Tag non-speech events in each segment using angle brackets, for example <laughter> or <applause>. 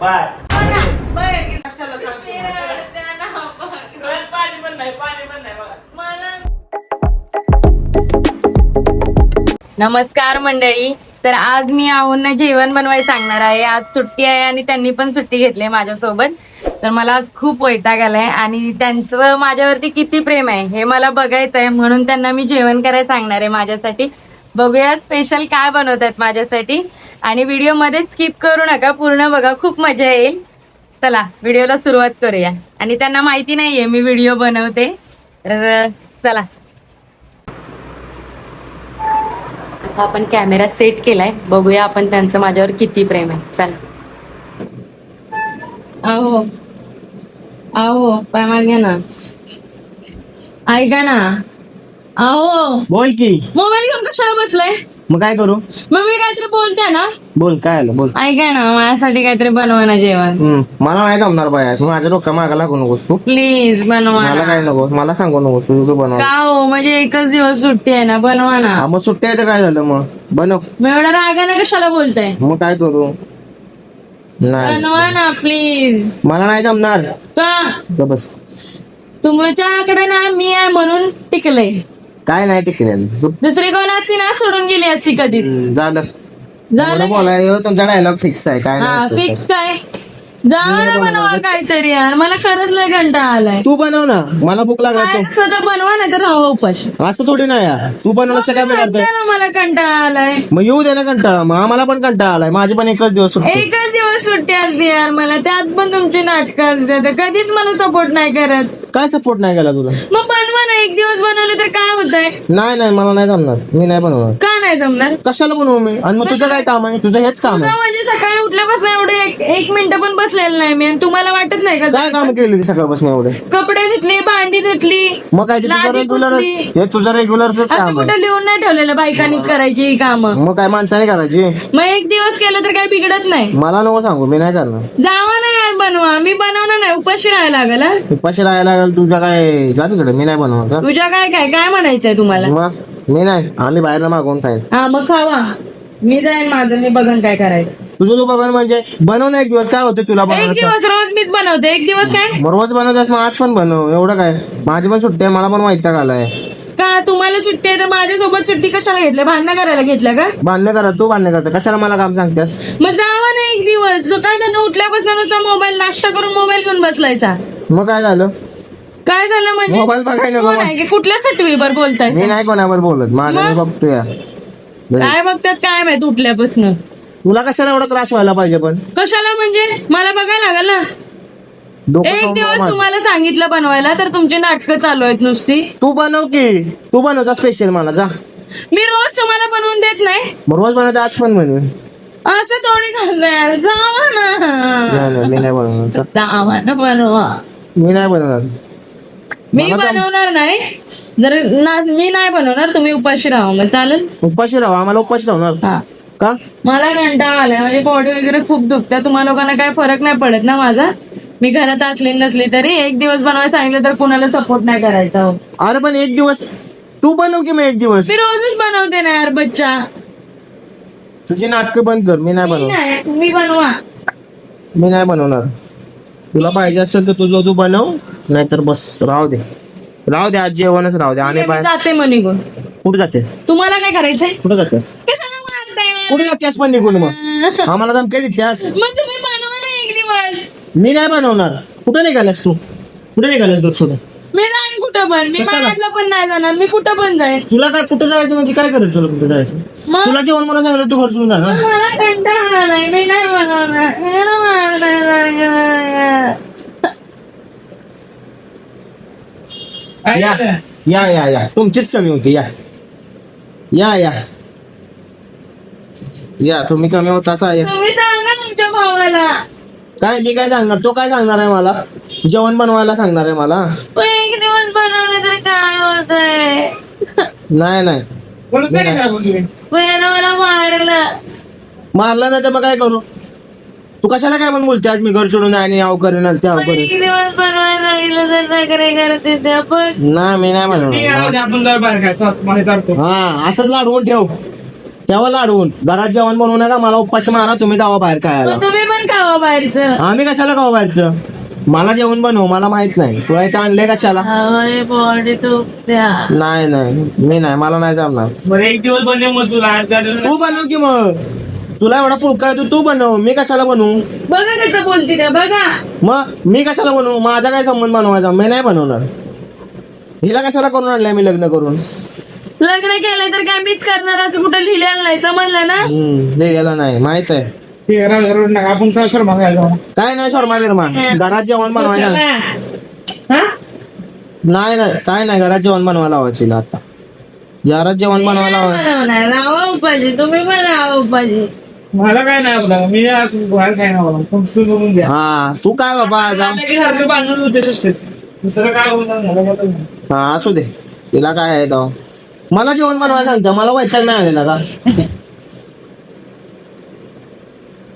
Bye कशाला सांगते पाणी पण नाही पाणी पण नाही बघा नमस्कार मंडळी. तर आज मी आहोंना जेवण बनवायला सांगणार आहे. आज सुट्टी आहे आणि त्यांनी पण सुट्टी घेतली आहे माझ्यासोबत. तर मला आज खूप वैताग आलाय आणि त्यांचं माझ्यावरती किती प्रेम आहे हे मला बघायचं आहे म्हणून त्यांना मी जेवण करायला सांगणार आहे माझ्यासाठी. बघूया स्पेशल काय बनवतात माझ्यासाठी. आणि व्हिडिओमध्ये स्किप करू नका पूर्ण बघा खूप मजा येईल. चला व्हिडिओला सुरुवात करूया. आणि त्यांना माहिती नाहीये मी व्हिडिओ बनवते. तर चला. आता आपण कॅमेरा सेट केलाय. बघूया आपण त्यांचं माझ्यावर किती प्रेम आहे. चला. अहो अहो पायमाल घ्या ना. ऐका ना. अहो बोल की. मोबाईल घेऊन कशाला बसलाय? मग काय करू? मग मी काहीतरी बोलते ना. बोल काय आलं? बोल. ऐका ना माझ्यासाठी काहीतरी बनवा ना जेवण. हम्म, मला नाही जमणार बाया. तू माझ्या डोक्या मागा लागू नकोस तू. प्लीज बनवा मला ना. काय नको? मला सांगू नकोस तू तू बनव. का हो? म्हणजे एकच दिवस सुट्टी आहे ना बनवा ना. हा, मग सुट्टी आहे तर काय झालं मग? बनव. मग एवढा रागाने कशाला बोलताय? मग काय करू? नाही. बनवा ना प्लीज मला नाही जमणार. का? बस. तुमच्याकडे ना मी आहे म्हणून टिकलंय. काय नाही टिकलेलं तू दुसरी कोण असती ना सोडून गेली असती कधीच. झालं. झालं बोलाय तुमचा डायलॉग फिक्स आहे काय हा नाही फिक्स काय जावा ना बनवा काहीतरी यार. मला खरंच लय कंटाळा आलाय. तू बनव ना. मला भूक लागला काय बनवा नाही तर राहा उपाशी. असं थोडी नाही यार. तू बनवलंस तर काय बिघडतंय? ना मला कंटाळा आलाय. मग येऊ दे ना कंटाळा. मग आम्हाला पण कंटाळा आलाय. माझी पण एकच दिवस सुट्टी. एकच दिवस सुट्टी असते यार मला. त्यात पण तुमची नाटकं असते. कधीच मला सपोर्ट नाही करत. काय सपोर्ट नाही केला तुला? मग बनवा ना एक दिवस बनवलं तर काय होतंय? नाही नाही मला नाही जमणार. मी नाही बनवणार. का नाही जमणार? कशाला बनवू मी? आणि मग तुझं काय काम आहे? तुझं हेच काम आहे. म्हणजे सकाळी उठल्यापासून एवढे एक, एक मिनिट पण बसलेलं नाही मी. आणि तुम्हाला वाटत नाही का काय काम केली ती सकाळपासून एवढे? कपडे धुतली भांडी धुतली मग काय ते तुझं लादी रेग्युलर पुसली. हे तुझं रेग्युलरच असं काम आहे. कुठं लिहून नाही ठेवलेलं बायकांनीच करायची ही कामं. मग काय माणसाने करायची? मग एक दिवस केलं तर काही बिघडत नाही. मला नको सांगू मी नाही करणार. जावा ना यार बनवा. मी बनवणार नाही. उपाशी राहायला लागल? उपाशी राहायला लागेल तुझं काय जा तिकडे मी नाही बनवणार तुझ्या काय काय काय म्हणायचंय तुम्हाला? मग? मी नाही आम्ही बाहेर मागवून खाईन. हा मग खावा. मी जाईन माझं मी बघन काय करायचं. तुझं तू बघा म्हणजे बनव ना एक दिवस काय होतं तुला एक दिवस रोज मीच बनवते एक दिवस काय? मग रोज बनवतेस मग आज पण बनव एवढं काय? माझी पण सुट्टी आहे मला पण माहिती आलाय? का तुम्हाला सुट्टी आहे तर माझ्यासोबत सुट्टी कशाला घेतल्या भांडणं करायला घेतल्या का? बांधणे करा तू बांधणे करता कशाला मला काम सांगतेस? मग जावा ना एक दिवस सकाळी त्यांना उठल्यापासून नुसता मोबाईल नाश्ता करून मोबाईल घेऊन बसलायचा. मग काय झालं? काय झालं म्हणजे? मोबाईल बघाय नको कोण आहे? की कुठल्या सटवीवर बोलताय मी नाही कोणावर बोलत. माझं मी बघतो या काय बघतात? काय माहीत उठल्यापासून? तुला कशाला एवढा त्रास व्हायला पाहिजे पण? कशाला म्हणजे? मला बघायला लागल ना. डोकं एक खाऊन दिवस माझं. तुम्हाला सांगितलं बनवायला तर तुमची नाटकं चालू आहेत नुसती. तू बनव की. तू बनवता स्पेशल मला जा. मी रोज तुम्हाला बनवून देत नाही. मग रोज बनवते आज पण बनवेन. असं थोडी घाललं यार. जावा ना. नाही नाही मी नाही बनवणार. जा. जावा ना बनवा. मी नाही बनवणार. मी बनवणार नाही. जर ना मी नाही बनवणार तुम्ही उपाशी राहा मग चालेल? उपाशी राहा आम्हाला उपाशी राहणार. हा. का? मला कंटाळा आलाय माझी बॉडी वगैरे खूप दुखते तुम्हा लोकांना काय फरक नाही पडत ना माझा? मी घरात असली नसली तरी एक दिवस बनवायला सांगितलं तर कुणाला सपोर्ट नाही करायचा हो. अरे पण एक दिवस तू बनव की मग एक दिवस? मी रोजच बनवते ना यार बच्चा. तुझी नाटकं बंद कर मी नाही मी नाही तुम्ही बनवा. मी नाही बनवणार. तुला पाहिजे असेल तर तुझं तू बनव. नाहीतर बस. राहू दे. राहू दे आज जेवणच राहू दे. आणि बाय. जाते मग निघून. कुठे जातेस? तुम्हाला काय करायचंय? कुठे जातेस? कशाला मारताय मला? कुठे जातेस पण निघून मग? <laughs> आम्हाला धमकी देतेस. मग तुम्ही बनवा ना एक दिवस. मी नाही बनवणार. कुठे निघालास तू? कुठे निघालास दूर सोडून? मी जाईन कुठं पण. मी कशाला? पण नाही जाणार. मी कुठं पण जाईन. तुला काय कुठं जायचं म्हणजे काय करायचं तुला कुठं जायचं? मग? तुला जेवण मला सांगितलं तू घर सोडून जा का मला कंटाळा आलाय. मी नाही बनवणार. मला मारताय सारखं. या या या या. तुमचीच कमी होती या. या या. या तुम्ही कमी होता असा या. तुम्ही सांगा तुमच्या भावाला. काय मी काय सांगणार? तो काय सांगणार आहे मला? जेवण बनवायला सांगणार आहे मला? पण एक दिवस बनवलं तर काय होतंय? नाही नाही. मला मारलं. मारलं नाही तर मग काय करू? तू कशाला काय पण बोलते? आज मी घर सोडून आणि करेन आणि त्याव करेन. एक दिवस बनवायला सांगितलं तर नखरे करते ते आपण. नाही मी नाही म्हणणार. आपण जर बाहेर खायचं मला चालतो हा असंच लाडवून ठेव. तेव्हा लाडवून. घरात जेवण बनवू नका मला उपाशी मारा तुम्ही जावा बाहेर खायला. मग तुम्ही पण खावा बाहेरचं. आम्ही कशाला खाऊ बाहेरचं? मला जेवण बनव मला माहीत नाही. तुला इथं आणलंय कशाला? बॉडी दुखत्या नाही नाही. मी नाही मला नाही जमणार. बरं एक दिवस बनव मग तुला आज झालं तू बनव की मग. तुला एवढा पुळका येतो तू बनव. मी कशाला बनवू? बघा कसं बोलते त्या बघा. मग मी कशाला बनवू? माझा काय संबंध बनवायचा? मी नाही बनवणार. हिला कशाला करून आणलंय मी लग्न करून? लग्न केलंय तर काय मीच करणार? असं कुठं लिहिलेलं नाही समजलं ना? हम्म गेलं नाही माहीत आहे. ठीक आहे, राहू दे, रडू नका आपण सहसर मागायला जाऊ. काय नाही शर्मा बिर्मा. घरात जेवण बनवायला हा? नाही नाही काय नाही घरात जेवण बनवायला हवं तिला आता. घरात जेवण बनवायला हवं राहा उपाशी तुम्ही पण राहा उपाशी. मला काय नाही आपला मी आज बाहेर काय नाही बोला द्या हा तू काय बाबा की सारखं बांधून उद्देश असते. दुसरं काय होणार मला माहीत नाही. हा असू दे. तिला काय आहे तो. मला जेवण बनवायला सांगतं मला वैताग नाही आलेला का?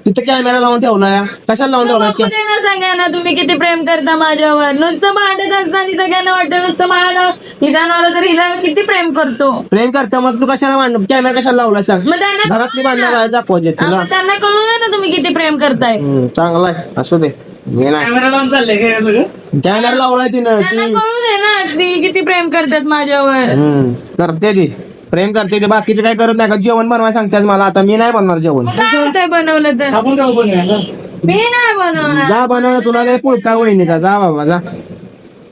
तिथे कॅमेरा लावून ठेवलाय? कशाला लावून ठेवलाय दे ना सगळ्यांना तुम्ही किती प्रेम करता माझ्यावर. नुसतं भांडत असताना सगळ्यांना वाटतं नुसतं माझ्या हिला नवरा तर हिला किती प्रेम करतो? प्रेम करता मग तू कशाला भांड कॅमेरा कशाला लावलाय सांग मग त्यांना घरातली भांडणं बाहेर दाखवायचे तुला. मग त्यांना कळू ना तुम्ही किती प्रेम करताय. हम्म, चांगला आहे असू दे. मी नाही. कॅमेरा लावून चाललंय काय सगळं? कॅमेरा लावलाय तिनं. त्यांना कळू दे ना ती किती प्रेम करतात माझ्यावर. हम्म, करते ती. प्रेम करते ते बाकीचे काय करत नाही का? जेवण बनवायला सांगतेस मला आता. मी नाही बनणार जेवण. काय होतंय बनवलं तर? आपण काय बनवूया ना? मी नाही बनवणार. जा बनव तुला लय पुळकाय वहिनीचा जा. बाबा जा.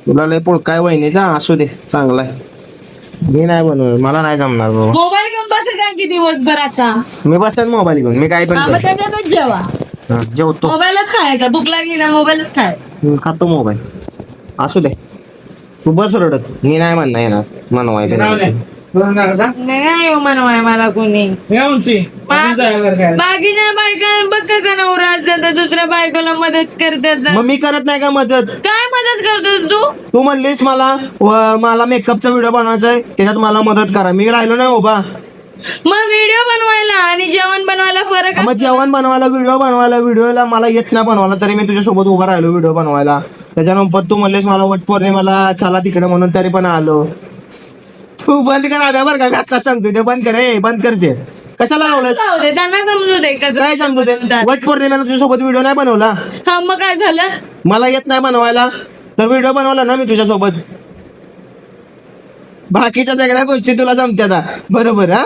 तुला लय पुळकाय वहिनीचा असू दे चांगला आहे. मी नाही बनवणार मला नाही जमणार बाबा. मोबाईल घेऊन बसेल का की दिवसभर आता? मी बसेन मोबाईल घेऊन मी काय पण हा, मग करेन. त्याच्यातच जेवा. हा, जेवतो. मोबाईलच खायचा भूक लागली ना मोबाईलच खायचा. मी खातो मोबाईल. असू दे. तू बस रडत. मी नाही म्हणणार येणार दे. नाही म्हणवाय मला कोणी. बाकीच्या बायका बघ कसा नवरा असतात तर दुसऱ्या बायकोला मदत करतात मग मी करत नाही का मदत? काय मदत करतोस तू? तू म्हणलीस मला व- मला मेकअपचा व्हिडिओ बनवायचा आहे त्याच्यात मला मदत करा. मी राहिलो नाही उभा. मग व्हिडिओ बनवायला आणि जेवण बनवायला फरक मग जेवण बनवायला व्हिडिओ बनवायला व्हिडिओला मला येत नाही बनवायला तरी मी तुझ्यासोबत उभा राहिलो व्हिडिओ बनवायला. त्याच्यानंतर तू म्हणलेस मला वट पौर्णिमेला चला तिकडे म्हणून तरी पण आलो. तू बंद कर आता बरं का आता सांगतो ते बंद कर ए बंद कर ते. कशाला लावलं दे त्यांना समजू दे कसं काय सांगतो ते वट पौर्णिमेला तुझ्यासोबत व्हिडिओ नाही बनवला? हा मग काय झालं? मला येत नाही बनवायला. तर व्हिडिओ बनवला ना मी तुझ्यासोबत. बाकीच्या सगळ्या गोष्टी तुला जमत्या बरोबर हा?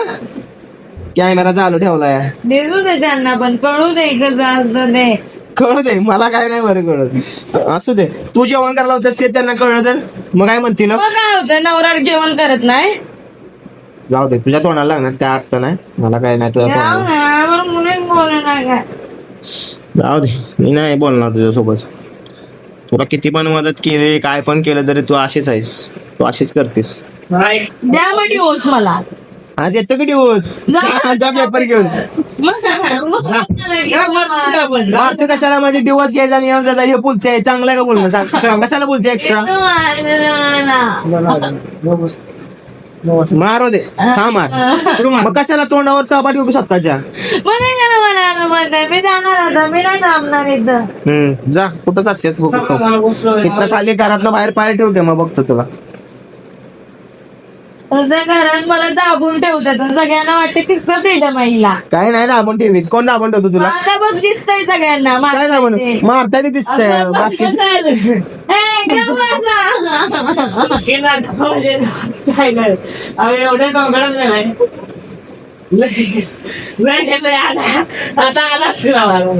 कॅमेरा चालू ठेवलाय. देऊ दे त्यांना पण कळू दे कसं असतं ते कळू दे मला काय नाही बरं कळत. असू दे तू जेवण करायला होतस ते त्यांना कळलं तर मग काय म्हणतील मग काय होतं नवरा जेवण करत नाही. जाऊ दे तुझ्या तोंडाला लागणार त्या अर्थ नाही मला काय नाही तुझ्या जाऊ तोंडाला. ना, आम्हाला मुलीच बोलू नका जाऊ दे मी नाही बोलणार तुझ्यासोबत. तुला किती पण मदत केली काय पण केलं तरी तू अशीच आहेस. तू अशीच करतेस. नाही. द्या मग डिवोर्स मला. आज येतो की दिवस? <laughs> जा पेपर घेऊन. मारतो कशाला माझे दिवस घ्यायचा आणि येऊन हे बोलते चांगलं का बोलणं? सांग. <laughs> कशाला बोलते एक्स्ट्रा. मारो दे. हा. मार. मग कशाला तोंडावर तबा ठेवू स्वतःच्या? मी जाणार आता मी नाही थांबणार इथं. हम्म. जा कुठं जातेस बघतो खाली घरातनं बाहेर पाय ठेवते मग बघतो तुला. घरात मला दाबून ठेवतात आणि सगळ्यांना वाटते तिथं फ्रीडम आहे हिला काय नाही दाबून ठेवीत कोण दाबून ठेवतो तुला आता बघ दिसतंय सगळ्यांना काय दाबून मारताय ते. दिसतंय बाकी ए, गप्प बसा. हे नाटक म्हणजे काय नाही. अरे एवढ्या डोंगरात नाही. लय- लय- लय आला. आता आला असतील आम्हाला.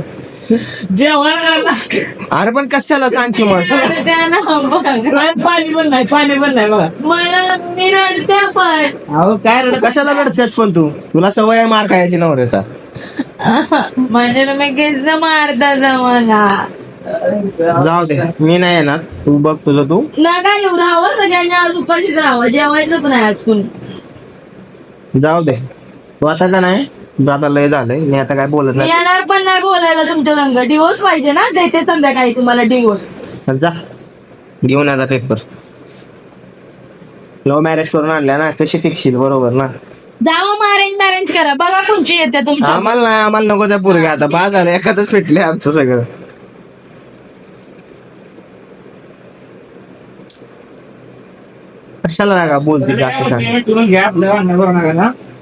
जेवण करणार. अरे पण कशाला सांग की मग? त्यांना बघ. नाही, पाणी पण नाही पाणी पण नाही बघा. मला मी रडते पण. अहो काय रडत कशाला लढतेस पण तू? तुला सवय आहे मार खायची नवऱ्याचा. म्हणजे तुम्ही केस मारता मला जाऊ दे मी नाही येणार. तू बघ तुझं तू. नका येऊ राहावं सगळ्यांनी. आज उपाशीच राहावं जेवायचंच नाही आज कुणी. जाऊ दे. तू आता का नाही? आता लय झालंय. मी आता काय बोलत मी नाही. येणार पण नाही बोलायला तुमच्या संग. डिवोर्स पाहिजे ना? देते संध्याकाळी तुम्हाला डिवोर्स जा. घेऊन आता पेपर लव्ह मॅरेज करून आणल्या ना कशी टिकशील? बरोबर ना? जावं मग अरेंज मॅरेज करा. बघा कोणची येते तुमच्या. आम्हाला नाही आम्हाला नको त्या पोरगे आता बाद झालं एखादच पेटले आमचं सगळं. कशाला लागा बोलतीस असं सांग.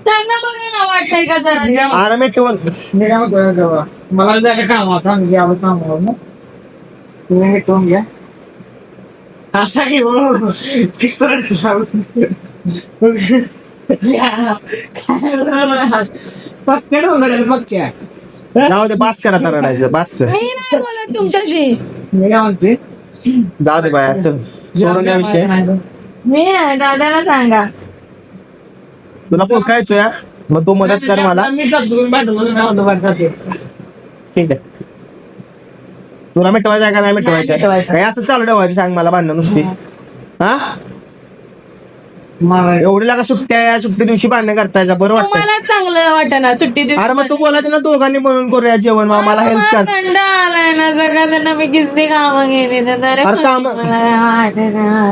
त्यांना बघा वाटतंय का जरा अरे मी ठेवून. मी काय म्हणतो का मला जायचं कामावर सांगितलं आलो कामावर ना. तुम्ही घ्या. असा की हो. डोंगराचं पक्क्या जाऊ दे बास करा आता रडायचं बास कर. मी नाही बोलत तुमच्याशी. मी काय म्हणते? जाऊ दे बाया चल. सोडून द्या विषय. मी नाही दादाला सांगा. तुला फोन काय येतोय हा? मग तू मदत कर मला. मी ठीक आहे. तुला मिटवायचं आहे का? नाही मिटवायचं. काय असं चालू ठेवायचं सांग मला भांडण नुसती. हा. मला एवढी लागा सुट्ट्या या सुट्टी दिवशी भांडण करतायचा बरं वाटतं तुम्हाला चांगलं वाटत सुट्टी दिवशी अरे मग तू बोलायचं ना दोघांनी बनवून करूया जेवण मग मला हेल्प कर. थंड आलाय ना सगळं त्यांना मी किसती कामं गेली तर अरे अरे कामं- मला वाटेना.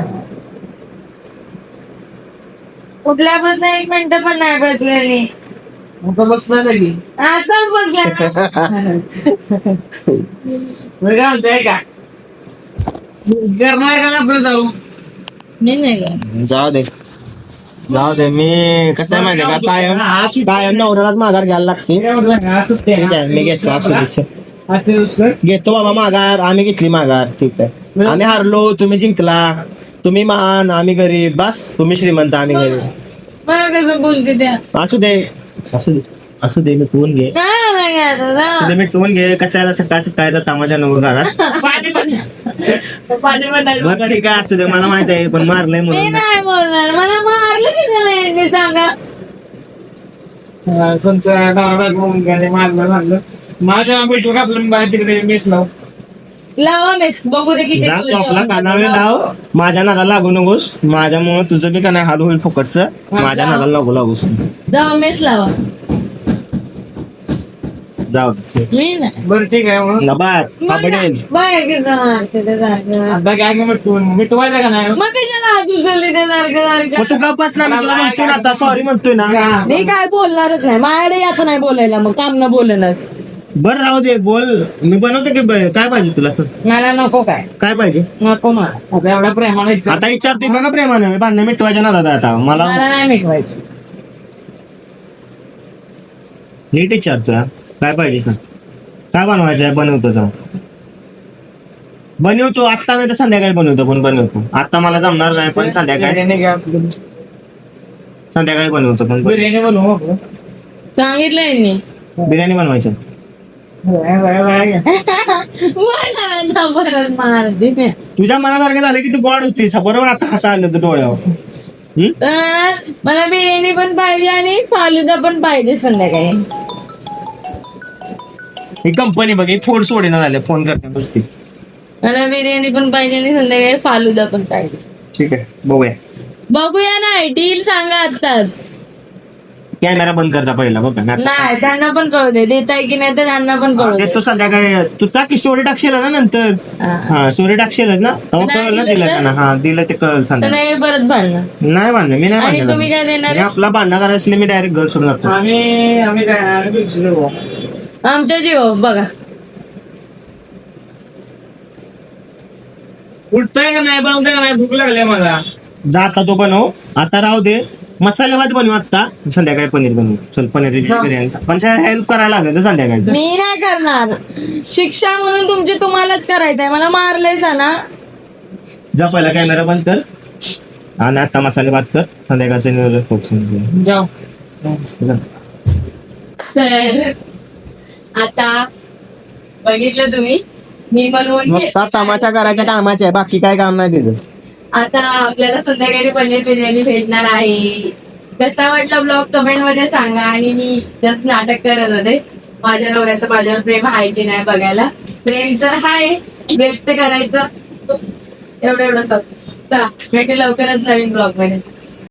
उठल्यापासून एक मिनिट पण नाही बसलेली. आता बसला लगी आताच बसल्या ना. मी काय म्हणतोय का करणार का आपलं जाऊ? मी नाही. जाऊ दे. जाऊ दे. मी कसं आहे माहितीये का? कायम कायम नवऱ्यालाच माघार घ्यायला लागते. ठीक आहे मी घेतो असू. घेतो बाबा माघार. आम्ही घेतली माघार. ठीक आहे. आम्ही हारलो तुम्ही जिंकला. तुम्ही महान आम्ही गरीब. बस तुम्ही श्रीमंत आम्ही गरीब. बघा कसं बोलते त्या? असू दे. असू दे. असू दे मी टोन घे. नाही नाही. असू दे मी टोन घे. कशाला सकाळ सकाळचा तामाच्या नको घरात? पाणी पण पाणी पण नाही. बरं ठीक आहे असू दे. मला माहीत आहे पण मारलंय मी म्हणून. नाही बोलणार. मला मारलं की त्याला यांनी सांगा. हा, तुमचं नवरा घेऊन गेले, मारलं मारलं. माझ्या भेटू का आपलं बाहेर तिकडे मेस लाव लावा मिक्स बघू दे किती जा तू आपला कानावे लाव. माझ्या नादाला लागू नकोस. माझ्यामुळे तुझं बी का नाही हाल होईल फुकटचं. माझ्या नादाला लागू लागूस लावा. जाऊ. मी नाही. बरं ठीक आहे मग. नबार सापडेल बाय आता काय काय मिटवून मिटवायचं का नाही? मग कशाला हात उचलले ते सारखं मग सारखं तू का बसला मी तुला म्हणतोय ना आता. सॉरी म्हणतोय ना. मी काय बोलणारच नाही. माझ्याकडे याचं नाही बोलायला मग काम न बोलणच. बर राहू दे बोल. मी बनवते की ब- काय पाहिजे तुला सर मला नको काय. काय पाहिजे? नको मला आता एवढ्या प्रेमाने विचार. आता विचारतोय बघा प्रेमाने. भांडण मिटवायच्या ना दादा आता. मला मला नाही मिटवायचं. नीट विचारतोय हा. काय पाहिजे सर काय बनवायचं आहे? बनवतो जाऊ. बनवतो. आत्ता नाही तर संध्याकाळी बनवतो पण बनवतो. आता मला जमणार नाही पण संध्याकाळी बिर्याणी घ्या आपली. संध्याकाळी बनवतो पण बिर्याणी बनवू आपण. सांगितलं यांनी. बिर्याणी बनवायची. वया, तुझ्या मनासारखं झालं की तू गोड होतीस. बरोबर आता हसा आलं तू डोळ्यावर? मला बिर्याणी पण पाहिजे आणि फालुदा पण पाहिजे संध्याकाळी. ही कंपनी बघ फोन सोडेना झाले फोन करते नुसती. मला बिर्याणी पण पाहिजे आणि संध्याकाळी फालुदा पण पाहिजे. ठीक आहे बघूया. बघूया ना डील सांगा आत्ताच. कॅमेरा बंद करता पहिला बघा ना. नाही त्यांना पण कळू दे. देताय की नाही तर त्यांना पण कळू दे. देतो संध्याकाळी तू टाकी स्टोरी टाकशील ना नंतर? हा. हा स्टोरी टाकशील ना? नाही कळलं ना दिलं तर? ना हा दिलं ते कळलं संध्याकाळी संध्याकाळी परत भांडणं. नाही बांधलं मी नाही आणि बांधलं तुम्ही काय देणार? आहे? आपला बांधणं करायचं असले मी डायरेक्ट घर सोडून जातो. आम्ही आम्ही काय आम्ही पिक्चर बघू. आमच्या जीव बघा. उठतंय का नाही बनवतंय का नाही भूक लागली मला. जा आता तो बनव आता राहू दे. मसाले भात बनव आता. संध्याकाळी पनीर बनवू. चल पनीर बिर्याणी पण हेल्प करायला लागेल ना संध्याकाळी. मी नाही करणार. शिक्षा म्हणून तुमची तुम्हालाच करायचंय. मला मारलंयच ना जा पहिला कॅमेरा बंद कर. आणि आता मसाले भात कर. संध्याकाळचं नियोजन खूप. जाऊ. जा. तर आता बघितलं तुम्ही. मी बनवून नुसता. तमाशा करायच्या कामाचे. आहे बाकी काय काम नाही तिचं. आता आपल्याला संध्याकाळी पनीर बिर्याणी भेटणार आहे. कसा वाटला ब्लॉग कमेंटमध्ये सांगा. आणि मी जस्ट नाटक करत होते. माझ्या नवऱ्याचं माझ्यावर प्रेम आहे की नाही बघायला. प्रेम जर हाय व्यक्त करायचं एवढं एवढं चला भेटू लवकरच नवीन ब्लॉगमध्ये.